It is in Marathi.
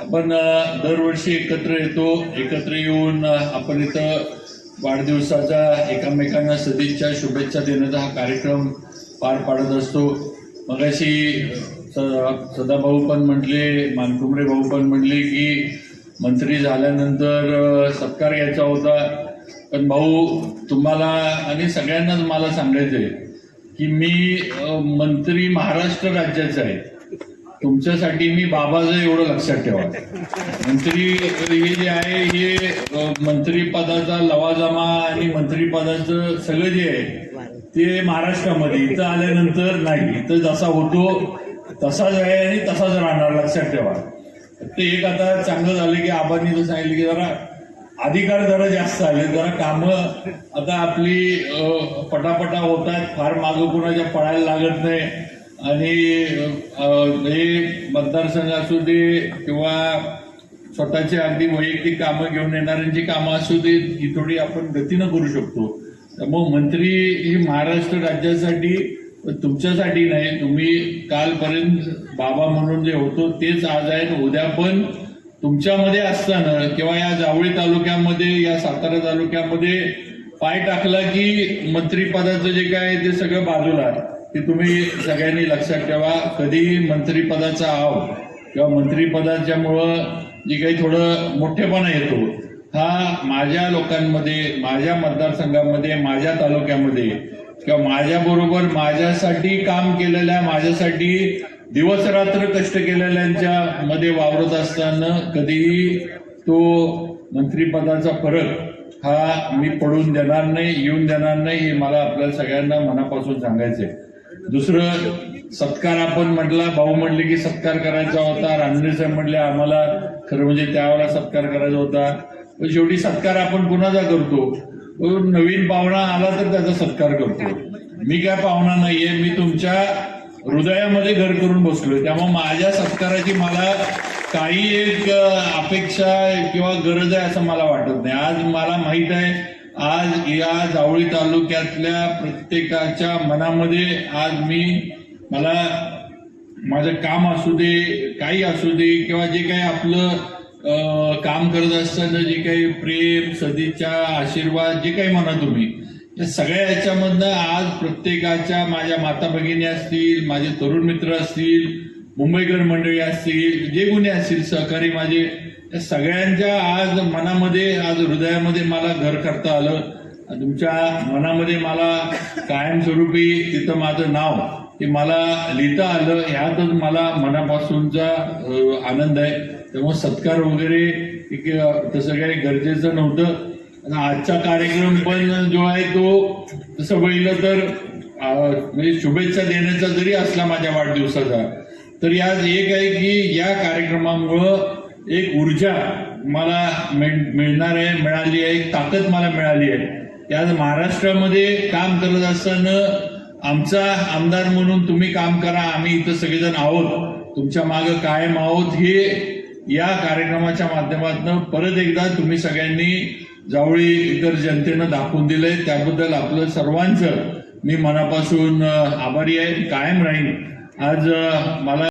आपण दरवर्षी एकत्र येतो. एकत्र येऊन आपण इथं वाढदिवसाचा एकमेकांना सदिच्छा शुभेच्छा देण्याचा हा कार्यक्रम पार पाडत असतो. मगाशी स- सदाभाऊ पण म्हटले मानकुमरे भाऊ पण म्हटले की मंत्री झाल्यानंतर सत्कार घ्यायचा होता. पण भाऊ तुम्हाला आणि सगळ्यांनाच मला सांगायचं आहे की मी मंत्री महाराष्ट्र राज्याचा आहे. तुमच्यासाठी मी बाबाचं एवढं लक्षात ठेवा मंत्री हे जे आहे हे मंत्रीपदाचा लवाजमा आणि मंत्रीपदाचं सगळं जे आहे ते महाराष्ट्रामध्ये इथं आल्यानंतर नाही. इथं जसा होतो तसाच आहे आणि तसाच राहणार लक्षात ठेवा. ते एक आता चांगलं झालं की आबांनी जर सांगितलं की जरा अधिकार जरा जास्त आले जरा कामं आता आपली पटापटा होतात फार मागं कुणाच्या पळायला लागत नाही. आणि हे मतदारसंघ असू दे किंवा स्वतःची अगदी वैयक्तिक कामं घेऊन येणाऱ्यांची कामं असू दे ही थोडी आपण गतीनं करू शकतो मग मंत्री हे महाराष्ट्र राज्यासाठी तुमच्यासाठी नाही तुम्ही कालपर्यंत बाबा म्हणून जे होतो तेच आज आहे उद्या पण तुमच्यामध्ये असताना किंवा या जावळी तालुक्यामध्ये या सातारा तालुक्यामध्ये पाय टाकला की मंत्रीपदाचं जे काय आहे ते सगळं बाजूला आहे. की तुम्ही सगळ्यांनी लक्षात ठेवा कधी मंत्रीपदाचा आव किंवा मंत्रीपदाच्यामुळं जे काही थोडं मोठेपणा येतो हा माझ्या लोकांमध्ये माझ्या मतदारसंघामध्ये माझ्या तालुक्यामध्ये किंवा माझ्याबरोबर माझ्यासाठी काम केलेल्या माझ्यासाठी दिवसरात्र कष्ट केलेल्यांच्या मध्ये वावरत असताना कधीही तो मंत्रीपदाचा फरक हा मी पडून देणार नाही येऊन देणार नाही हे मला आपल्या सगळ्यांना मनापासून सांगायचं आहे दुसरं सत्कार आपण म्हटला भाऊ म्हटले की सत्कार करायचा होता रांजणे साहेब म्हटले आम्हाला खरं म्हणजे त्यावेळेला सत्कार करायचा होता. पण शेवटी सत्कार आपण कुणाचा करतो? तो नवीन पाहुणा आला तर त्याचा सत्कार करतो. मी काय पाहुणा नाहीये मी तुमच्या हृदयामध्ये घर करून बसलोय. त्यामुळे माझ्या सत्काराची मला काही एक अपेक्षा किंवा गरज आहे असं मला वाटत नाही. आज मला माहीत आहे आज या जावळी तालुक्यातल्या प्रत्येकाच्या मनामध्ये आज मी मला माझं काम असू दे काही असू दे किंवा जे काही आपलं काम करत असताना जे काही प्रेम सदिच्छा आशीर्वाद जे काही म्हणा तुम्ही या सगळ्या याच्यामधनं आज प्रत्येकाच्या माझ्या माता भगिनी असतील माझे तरुण मित्र असतील मुंबईकर मंडळी असतील जे गुन्हे असतील सहकारी माझे त्या सगळ्यांच्या आज मनामध्ये आज हृदयामध्ये मला घर करता आलं. तुमच्या मनामध्ये मला कायमस्वरूपी तिथं माझं नाव हे मला लिहिता आलं. ह्यातच मला मनापासूनचा आनंद आहे. त्यामुळे सत्कार वगैरे तसं काही गरजेचं नव्हतं. आजचा कार्यक्रम पण जो आहे तो तसं बघितलं तर म्हणजे शुभेच्छा देण्याचा जरी असला माझ्या वाढदिवसाचा तर यात एक आहे की या कार्यक्रमामुळं एक ऊर्जा मला मिळ- मिळणार आहे मिळाली आहे एक ताकद मला मिळाली आहे. की आज महाराष्ट्रामध्ये काम करत असताना आमचा आमदार म्हणून तुम्ही काम करा आम्ही इथं सगळेजण आहोत. तुमच्या मागं कायम आहोत हे या कार्यक्रमाच्या माध्यमातून परत एकदा तुम्ही सगळ्यांनी जावळी इतर जनतेनं दाखवून दिलंय. त्याबद्दल आपलं सर्वांचं मी मनापासून आभारी आहे कायम राहीन. आज मला